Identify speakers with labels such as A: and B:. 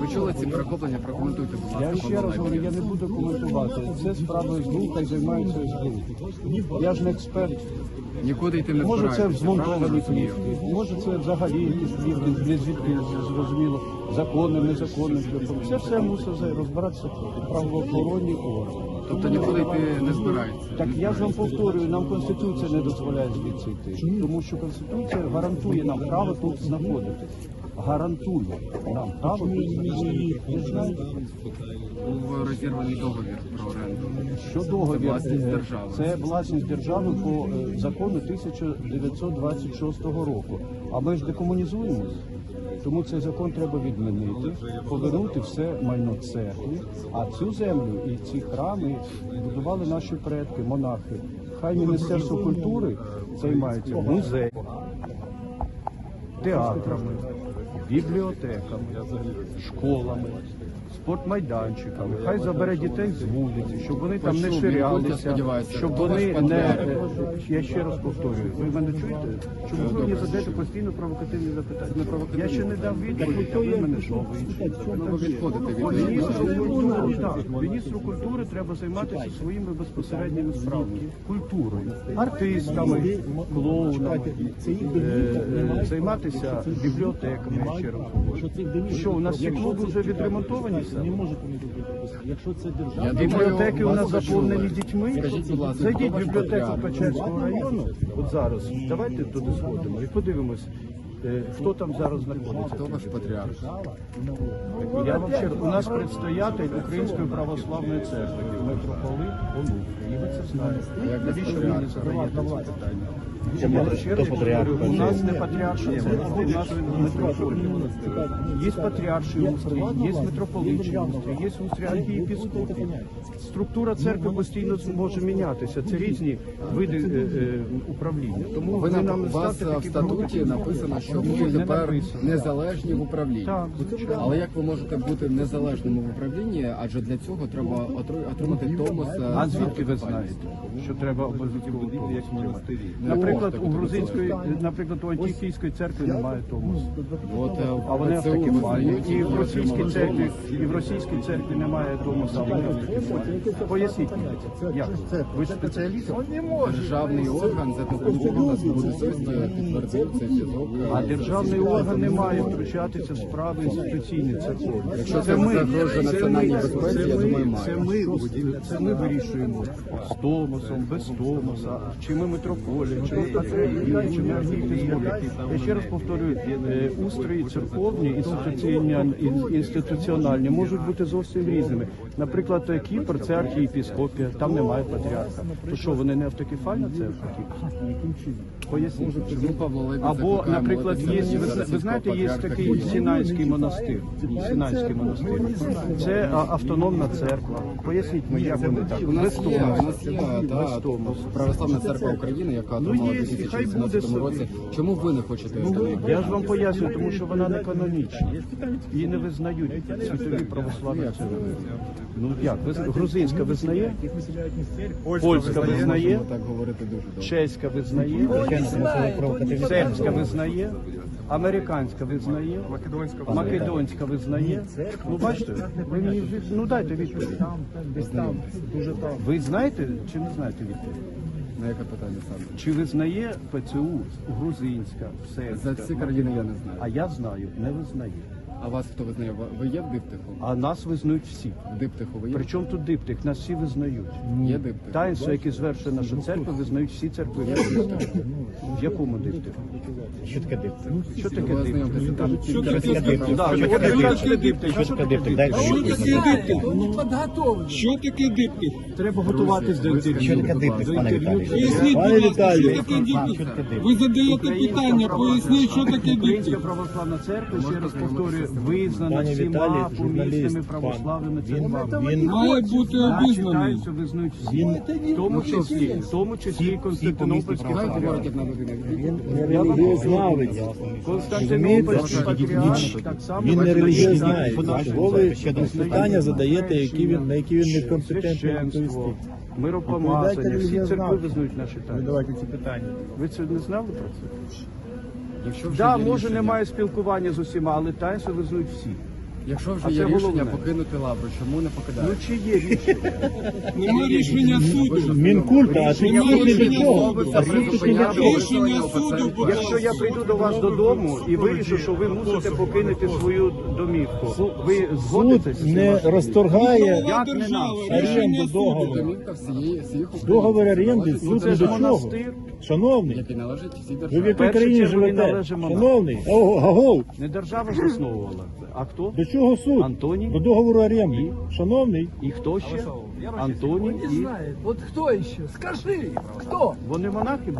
A: Ви чули ці перехоплення? Прокоментуйте, будь ласка.
B: Я ще раз говорю, я не буду коментувати. Це справа СБУ, хай займаються СБУ. Я ж не експерт.
A: Нікуди йти не
B: Може це
A: збираєтеся,
B: змонтовані
A: правильно розумію?
B: може це взагалі якісь плівки, без звідки зрозуміло, законним, незаконним. Це все мусить розбиратися правоохоронні органи.
A: Тобто нікуди йти не збирається.
B: Так я ж вам повторюю, нам Конституція не дозволяє звідси йти. Тому що Конституція гарантує нам право тут знаходитись. Гарантує нам право знаходитись.
A: Був розірваний договір про оренду.
B: Що договір?
A: Це власність
B: Е,
A: держави.
B: Це власність держави по е, закону 1926 року. А ми ж декомунізуємось. Тому цей закон треба відмінити, повернути все майно церкві. А цю землю і ці храми будували наші предки, монахи. Хай Міністерство культури займається музеєм, театрами, бібліотеками, школами, спортмайданчиками. Хай забере дітей з вулиці, щоб вони там не ширялися, щоб вони не я ще раз повторюю. Ви мене чуєте? Чому ви мені задаєте постійно провокативні запитання? Я ще не дав відповідь, а ви мене інші.
A: Ну,
B: Міністру культури, треба займатися своїми безпосередніми справами, культурою, артистами, клоунами, е, е, займатися бібліотеками. Ще раз. Що у нас ці клуби вже відремонтовані? Все?
C: Якщо це держава,
B: Бібліотеки у нас заповнені дітьми.
A: Скажіть, будь ласка,
B: Зайдіть в
A: ваш
B: бібліотеку
A: патріарх?
B: Печерського району. От зараз давайте туди сходимо і подивимось, е, хто там зараз знаходиться.
A: Хто ваш патріарх?
B: Я вам ще у нас предстоятель Української православної церкви, митрополит Онуфрій. І ви це знаєте. Навіщо ви мені задаєте це питання? Я ще раз повторюю, у нас не патріарший церква, у нас митрополит. Є патріарший устрій, є митрополитчий устрій, є устрій архієпіскопів. Структура церкви постійно може мінятися. Це різні види управління. Тому
A: Ви
B: ви
A: на
B: нам
A: у вас
B: ставте
A: в статуті написано, що ви тепер незалежні в управлінні. Але як ви можете бути незалежним в управлінні? Адже для цього треба отримати томос. е,
B: А звідки ви знаєте, що треба обов'язково Томос отримати? Наприклад, у грузинської, наприклад, у антикійської церкви немає Томосу.
A: От, е,
B: А вони такі мають. І в російській церкві, і в російській церкві немає мають. Поясніть мені, як? Ви спеціаліст?
A: Державний орган з етнокультури нас буде підтвердив цей зв'язок.
B: А державний орган не має втручатися в справи інституційні церковні.
A: Якщо це загрожує національній безпеці, я
B: ми-
A: думаю, має.
B: Це ми, це ми вирішуємо з Томосом, без Томоса, чи ми митрополія, чи ми чи ми архієпископи. Я ще раз повторюю, е, устрої церковні, інституціональні, можуть бути зовсім різними. Наприклад, е, Кіпр це архієпископія, там немає патріарха. То що, вони не автокефальна церква Поясніть. Або,
A: закликає
B: наприклад, є ви, ви знаєте, є такий Сінайський монастир. Сінайський монастир. Це автономна церква. Поясніть мені, як вони так?
A: У нас є, у нас є та, Православна церква України, яка
B: Ну,
A: отримала
B: є,
A: в
B: і хай буде
A: році. Чому ви не хочете там?
B: Я ж вам поясню, тому що вона не канонічна. Її не визнають світові православні церкви. Ну як? Ви- Грузинська визнає? Польська визнає?
A: Так говорити дуже.
B: Чеська визнає, сербська визнає, американська визнає, македонська визнає. Ну бачите, ви мені вже ну дайте відповідь. Ви знаєте чи не знаєте відповідь?
A: На яке питання саме?
B: Чи визнає ПЦУ грузинська,
A: За
B: всі
A: ці країни я не знаю.
B: А я знаю, не визнає.
A: А вас хто визнає? Ви- Ви є в диптиху?
B: А нас визнають всі.
A: В диптиху ви є?
B: Причому тут диптих, нас всі визнають.
A: Є диптих?
B: Таїнство, яке звершує наша церква, визнають всі церкви. В якому диптиху?
C: що таке диптих?
B: Що таке диптих?
C: Що таке диптих? Що таке диптих? Що таке диптих?
D: Що диптих? Що диптих?
B: Треба готуватись до
C: Що
B: інтерв'ю.
C: таке диптих, пане
B: інтерв'ю.
C: Віталій?
D: Поясніть, будь ласка, що таке диптих? Ви задаєте питання, поясніть, що таке
B: Українська православна церква, ще раз повторюю, визнана всіма помісними
C: журналіст,
B: православними
C: пан. Він-
B: церквами.
C: він-
D: Має бути
B: А
D: обізнаний.
B: визнають всі. В тому числі, в тому числі Константинопольський патріарх. Я вам
C: релігієзнавець.
B: Константинопольський патріарх так само
C: Він не
B: релігієзнавець.
C: Чого ви питання задаєте, які він, на які він не компетентний
B: Священство,
C: відповісти?
B: миропомазання, всі церкви визнають наші
C: Ви
B: тайни.
C: давайте ці питання.
B: Ви це не знали про це?
A: Якщо вже
B: Да,
A: є
B: може
A: рішення-
B: немає спілкування з усіма, але таїнство визнають всі.
A: Якщо вже
B: А
A: є
B: це
A: рішення
B: головне.
A: покинути лавру, чому не
B: Ну чи є рішення?
D: Нема рішення суду.
C: Мінкульта, а ти
D: Немає
C: суд не до
D: рішення
C: цього. А тут не до цього.
D: Рішення суду, будь
B: Якщо я прийду до вас додому і вирішу, що ви мусите покинути свою домівку, ви згодитесь?
C: Суд не розторгає
B: Як не
D: держава,
B: нам?
D: рішення
C: оренду
D: суду.
C: договору.
A: Домівка всієї всіх українців.
C: Договор оренди,
A: належить
C: суд
B: Це
C: не
B: ж
C: до чого.
B: монастир.
C: Шановний,
A: який належить всій
C: ви в
A: державі.
C: якій країні живете?
B: належить монаху.
C: Шановний, Ого,
B: Не держава засновувала. А хто?
C: до чого суд?
B: Антоній.
C: До договору оренди. Шановний,
B: І хто ще? Антоній і.
E: Вот хто еще? Скажи, хто?
B: вони монахи були.